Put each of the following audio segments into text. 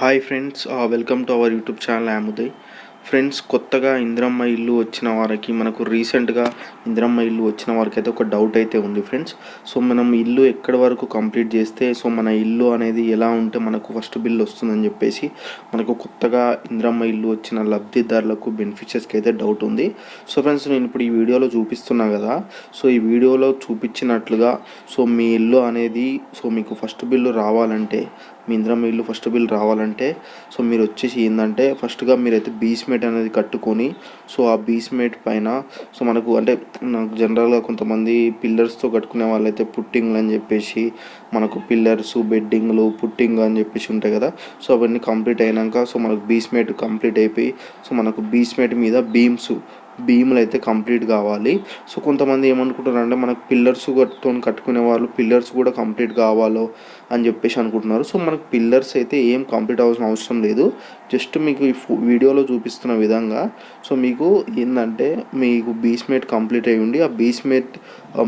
Hi friends welcome to our YouTube channel ఆముదయ్ friends కొత్తగా ఇందిరమ్మ ఇల్లు వచ్చిన వారికి మనకు రీసెంట్గా ఇందిరమ్మ ఇల్లు వచ్చిన వారికి అయితే ఒక డౌట్ అయితే ఉంది ఫ్రెండ్స్ సో మనం ఇల్లు ఎక్కడి వరకు కంప్లీట్ చేస్తే సో మన ఇల్లు అనేది ఎలా ఉంటే మనకు ఫస్ట్ బిల్ వస్తుందని చెప్పేసి మనకు కొత్తగా ఇందిరమ్మ ఇల్లు వచ్చిన లబ్ధిదారులకు బెనిఫిషియర్స్కి అయితే డౌట్ ఉంది. సో ఫ్రెండ్స్ నేను ఇప్పుడు ఈ వీడియోలో చూపిస్తున్నా కదా సో ఈ వీడియోలో చూపించినట్లుగా సో మీ ఇల్లు అనేది సో మీకు ఫస్ట్ బిల్లు రావాలంటే మీ ఇందిరమ్మ ఇల్లు ఫస్ట్ బిల్ రావాలంటే సో మీరు వచ్చేసి ఏంటంటే ఫస్ట్గా మీరైతే బీస్మేట్ అనేది కట్టుకొని సో ఆ బీస్మేట్ పైన సో మనకు అంటే నాకు జనరల్గా కొంతమంది పిల్లర్స్తో కట్టుకునే వాళ్ళైతే పుట్టింగ్లు అని చెప్పేసి మనకు పిల్లర్స్ బెడ్డింగ్లు పుట్టింగ్ అని చెప్పేసి ఉంటాయి కదా సో అవన్నీ కంప్లీట్ అయినాక సో మనకు బీస్మేట్ కంప్లీట్ అయిపోయి సో మనకు బీస్మేట్ మీద బీమ్స్ భీములు అయితే కంప్లీట్ కావాలి. సో కొంతమంది ఏమనుకుంటున్నారు అంటే మనకు పిల్లర్స్తో కట్టుకునే వాళ్ళు పిల్లర్స్ కూడా కంప్లీట్ కావాలో అని చెప్పేసి అనుకుంటున్నారు. సో మనకు పిల్లర్స్ అయితే ఏం కంప్లీట్ అవ్వాల్సిన అవసరం లేదు. జస్ట్ మీకు ఈ వీడియోలో చూపిస్తున్న విధంగా. సో మీకు ఏంటంటే మీకు బీస్మేట్ కంప్లీట్ అయ్యి ఉండి ఆ బీస్మేట్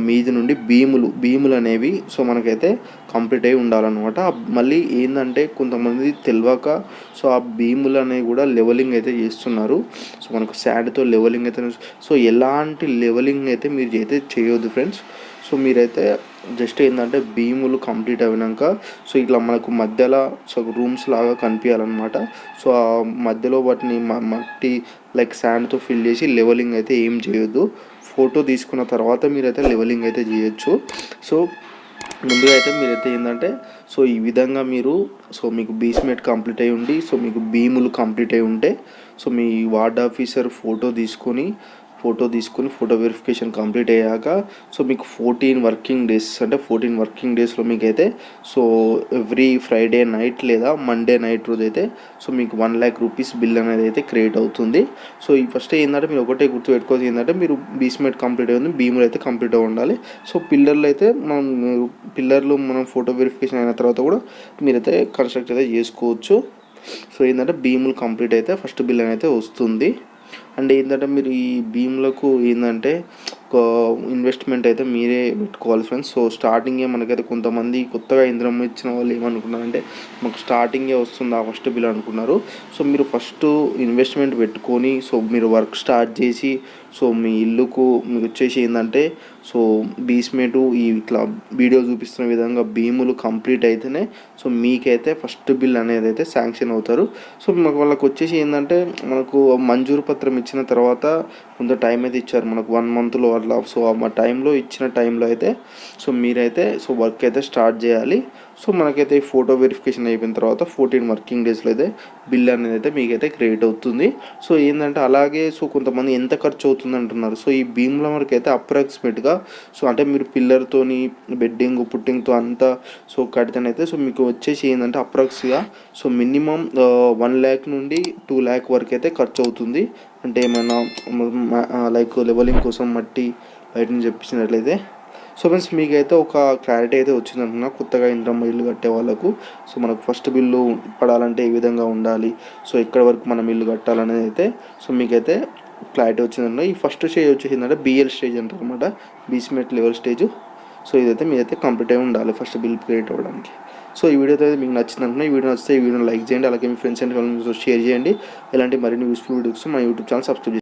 మీది నుండి భీములు భీములు అనేవి సో మనకైతే కంప్లీట్ అయి ఉండాలన్నమాట. మళ్ళీ ఏంటంటే కొంతమంది తెలియక సో ఆ భీములు అనేవి కూడా లెవెలింగ్ అయితే చేస్తున్నారు. సో మనకు శాడ్తో లెవెలింగ్ అయితే సో ఎలాంటి లెవెలింగ్ అయితే మీరు అయితే చేయొద్దు ఫ్రెండ్స్ సో మీరైతే జస్ట్ ఏంటంటే భీములు కంప్లీట్ అయినాక సో ఇట్లా మనకు మధ్యలో సో రూమ్స్ లాగా కనిపించాలన్నమాట సో ఆ మధ్యలో వాటిని మట్టి లైక్ శాండ్తో ఫిల్ చేసి లెవెలింగ్ అయితే ఏం చేయొద్దు. ఫోటో తీసుకున్న తర్వాత మీరైతే లెవెలింగ్ అయితే చేయొచ్చు. సో ముందుగా అయితే మీరైతే ఏంటంటే సో ఈ విధంగా మీరు సో మీకు బీస్మేట్ కంప్లీట్ అయి ఉండి సో మీకు భీములు కంప్లీట్ అయి ఉంటే సో మీ వార్డ్ ఆఫీసర్ ఫోటో తీసుకొని ఫోటో తీసుకొని ఫోటో వెరిఫికేషన్ కంప్లీట్ అయ్యాక సో మీకు ఫోర్టీన్ వర్కింగ్ డేస్ అంటే ఫోర్టీన్ వర్కింగ్ డేస్లో మీకు అయితే సో ఎవ్రీ ఫ్రైడే నైట్ లేదా మండే నైట్ రోజు అయితే సో మీకు వన్ ల్యాక్ రూపీస్ బిల్ అనేది అయితే క్రియేట్ అవుతుంది. సో ఈ ఫస్ట్ ఏంటంటే మీరు ఒకటే గుర్తు పెట్టుకోవచ్చు ఏంటంటే మీరు బీస్మేట్ కంప్లీట్ అయ్యింది భీములు అయితే కంప్లీట్ అయి ఉండాలి. సో పిల్లర్లు అయితే మనం పిల్లర్లు మనం ఫోటో వెరిఫికేషన్ అయిన తర్వాత కూడా మీరైతే కన్స్ట్రక్ట్ అయితే చేసుకోవచ్చు. సో ఏంటంటే భీములు కంప్లీట్ అయితే ఫస్ట్ బిల్ అయితే వస్తుంది. అండ్ ఏంటంటే మీరు ఈ భీములకు ఏంటంటే ఒక ఇన్వెస్ట్మెంట్ అయితే మీరే పెట్టుకోవాలి ఫ్రెండ్స్ సో స్టార్టింగే మనకైతే కొంతమంది కొత్తగా ఇంద్రం ఇచ్చిన వాళ్ళు ఏమనుకున్నారంటే మాకు స్టార్టింగే వస్తుంది ఆ ఫస్ట్ బిల్ అనుకున్నారు. సో మీరు ఫస్ట్ ఇన్వెస్ట్మెంట్ పెట్టుకొని సో మీరు వర్క్ స్టార్ట్ చేసి సో మీ ఇల్లుకు మీకు వచ్చేసి ఏంటంటే సో బీస్మేటు ఈ ఇట్లా వీడియో చూపిస్తున్న విధంగా భీములు కంప్లీట్ అయితేనే సో మీకైతే ఫస్ట్ బిల్ అనేది అయితే శాంక్షన్ అవుతారు. సో మాకు వాళ్ళకి వచ్చేసి ఏంటంటే మనకు మంజూరు పత్రం ఇచ్చిన తర్వాత కొంత టైం అయితే ఇచ్చారు. మనకు వన్ మంత్లో అట్లా సో ఆ టైంలో ఇచ్చిన టైంలో అయితే సో మీరైతే సో వర్క్ అయితే స్టార్ట్ చేయాలి. సో మనకైతే ఈ ఫోటో వెరిఫికేషన్ అయిపోయిన తర్వాత ఫోర్టీన్ వర్కింగ్ డేస్లో అయితే బిల్ అనేది అయితే మీకైతే క్రియేట్ అవుతుంది. సో ఏంటంటే అలాగే సో కొంతమంది ఎంత ఖర్చు అవుతుంది అంటున్నారు. సో ఈ భీమ్ల వరకు అయితే అప్రాక్సిమేట్గా సో అంటే మీరు పిల్లర్తోని బెడ్డింగ్ పుట్టింగ్తో అంతా సో కడితేనైతే సో మీకు వచ్చేసి ఏంటంటే అప్రాక్స్గా సో మినిమం వన్ ల్యాక్ నుండి టూ ల్యాక్ వరకు అయితే ఖర్చు అవుతుంది. అంటే ఏమైనా లైక్ లెవెలింగ్ కోసం మట్టి బయట నుంచి చెప్పించినట్లయితే సో ఫ్రెండ్స్ మీకైతే ఒక క్లారిటీ అయితే వచ్చింది అనుకున్నా కొత్తగా ఇంద్రమ్మ ఇల్లు కట్టే వాళ్ళకు. సో మనకు ఫస్ట్ బిల్లు పడాలంటే ఏ విధంగా ఉండాలి? సో ఎక్కడి వరకు మనం ఇల్లు కట్టాలనేది అయితే సో మీకైతే క్లారిటీ వచ్చిందన్న ఈ ఫస్ట్ స్టేజ్ వచ్చేసి ఏంటంటే బిఎల్ స్టేజ్ అంటారు అనమాట బీస్మెట్ లెవెల్ స్టేజ్. సో ఇదైతే మీరైతే కంప్లీట్ అయి ఉండాలి ఫస్ట్ బిల్ క్రియేట్ అవ్వడానికి. సో ఈ వీడియో అయితే మీకు నచ్చింది అనుకున్నా ఈ వీడియో నచ్చితే ఈ వీడియోని లైక్ చేయండి అలాగే మీ ఫ్రెండ్స్ అండ్ ఫ్యామిలీ షేర్ చేయండి. ఇలాంటి మరిన్ని యూస్ఫుల్ వీడియోస్ మా యూట్యూబ్ ఛానల్ సబ్స్క్రైబ్